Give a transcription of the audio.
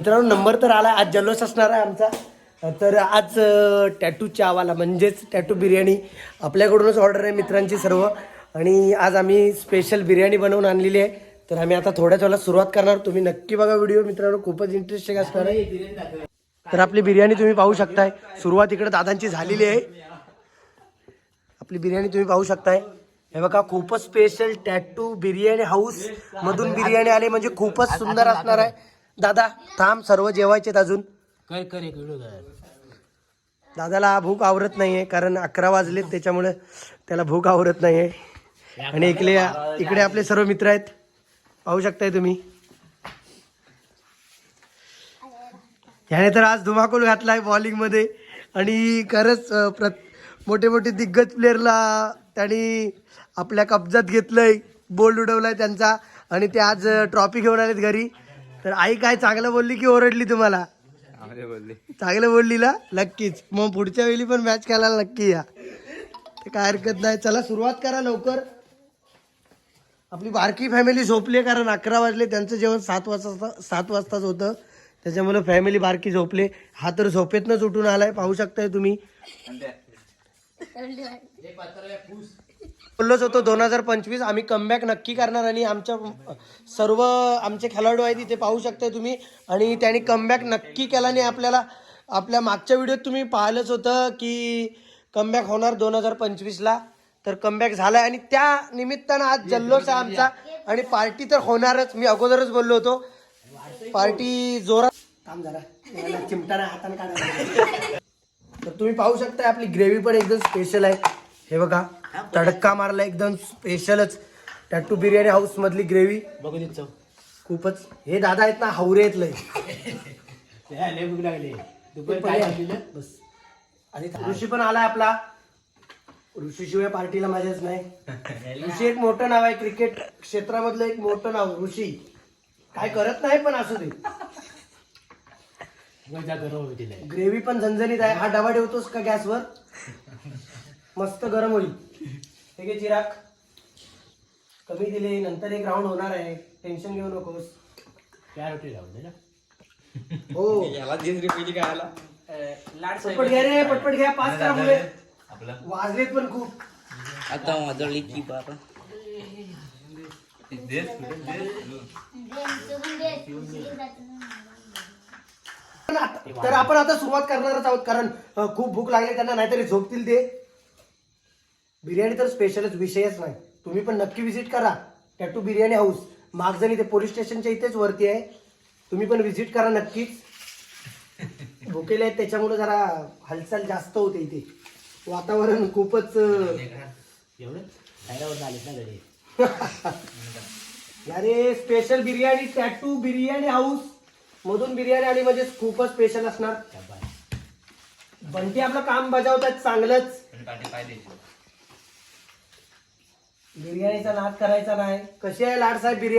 मित्रांनो नंबर तर आला आज जल्लोष असणार आहे आमचा. तर आज टॅटू चावाला म्हणजेच टॅटू बिर्याणी आपल्याकडूनच ऑर्डर आहे मित्रांची सर्व. आणि आज आम्ही स्पेशल बिर्याणी बनवून आणलेली आहे. तर आम्ही आता थोड्याच वेळेला सुरुवात करणार. तुम्ही नक्की बघा व्हिडिओ मित्रांनो खूपच इंटरेस्टिंग असणार आहे. तर आपली बिर्याणी तुम्ही पाहू शकताय. सुरुवात इकडे दादांची झालेली आहे. आपली बिर्याणी तुम्ही पाहू शकताय. हे बघा खूपच स्पेशल टॅटू बिर्याणी हाऊस मधून बिर्याणी आली. म्हणजे खूपच सुंदर असणार आहे. दादा थांब सर्व जेवायचेत अजून. कर कर एक व्हिडिओ कर दादाला भूक आवरत नाहीये कारण अकरा वाजलेत त्याच्यामुळे त्याला भूक आवरत नाहीये. आणि इकडे इकडे आपले सर्व मित्र आहेत. पाहू शकताय तुम्ही. ह्याने तर आज धुमाकूल घातलाय बॉलिंगमध्ये आणि खरंच मोठे मोठे दिग्गज प्लेअरला त्यांनी आपल्या कब्जात घेतलंय. बोल्ड उडवलाय त्यांचा. आणि ते आज ट्रॉफी घेऊन आलेत घरी. तर आई काय चांगलं बोलली की ओरडली तुम्हाला? चांगलं बोलली. ना नक्कीच. मग पुढच्या वेळी पण मॅच खेळायला नक्की या. ते काय हरकत नाही. चला सुरुवात करा लवकर. आपली बारकी फॅमिली झोपली कारण अकरा वाजले. त्यांचं जेवण सात वाजता सात वाजताच होतं. त्याच्यामुळे फॅमिली बारकी झोपले. हा तर झोपेतनंच उठून आलाय. पाहू शकताय तुम्ही. बोललोच होतो दोन हजार पंचवीस आम्ही कमबॅक नक्की करणार आणि आमच्या सर्व आमचे खेळाडू आहेत इथे पाहू शकताय तुम्ही. आणि त्यांनी कमबॅक नक्की केला आणि आपल्याला आपल्या मागच्या व्हिडिओत तुम्ही पाहिलंच होतं की कमबॅक होणार दोन हजार पंचवीसला. तर कमबॅक झालाय आणि त्या निमित्तानं आज जल्लोष आहे आमचा. आणि पार्टी तर होणारच. मी अगोदरच बोललो होतो. पार्टी जोरात काम झाला. चिमटाना चिमटा हाताने काढा तर तुम्ही पाहू शकता आपली ग्रेव्ही पण एकदम स्पेशल आहे. हे बघा. तडका मारला एकदम स्पेशलच टॅटू बिर्याणी हाऊस मधली ग्रेव्ही बघू दे चव. खूपच. हे दादा आहेत ना हावरे आहेत लय. त्या लय भूक लागली. दुपारी काय खाल्लेलं? बस. आणि ऋषी पण आलाय आपला. ऋषीशिवाय पार्टीला मजाच नाही. ऋषी एक मोठं नाव आहे क्रिकेट क्षेत्रामधलं एक मोठं नाव ऋषी. काय करत नाही पण असू दे. मजा गरम होती लय. ग्रेव्ही पण झणझणीत आहे. हा डबा ठेवतोस का गॅसवर? मस्त गरम होईल. हे घे चिराग. कमी दिले नंतर एक राऊंड होणार आहे. टेन्शन घेऊ नकोस. चार रोटी लावून दे ना. हो. याला तीन रुपयाची काय आला? पटपट घ्या रे पटपट घ्या. पाच करा मुले. वाजलेत पण खूप. आता वाजवली की बाबा. तर आपण आता सुरुवात करणारच आहोत कारण खूप भूक लागली त्यांना नाहीतरी झोपतील ते. बिर्याणी तर स्पेशलच विषयच नाही. तुम्ही पण नक्की विजिट करा. टॅटू बिर्याणी हाऊस मागजण इथे पोलीस स्टेशनच्या इथेच वरती आहे. तुम्ही पण विजिट करा नक्कीच. भुकेले आहेत त्याच्यामुळे जरा हालचाल जास्त होते इथे. वातावरण खूपच अरे special biryani tattoo biryani house मधून बिर्याणी आली म्हणजे खूपच स्पेशल असणार. बंटी आपलं काम बजावतात चांगलंच. बिर्याणीचा नाद करायचा नाही. कशी आहे लाड साहेब बिर्याणी?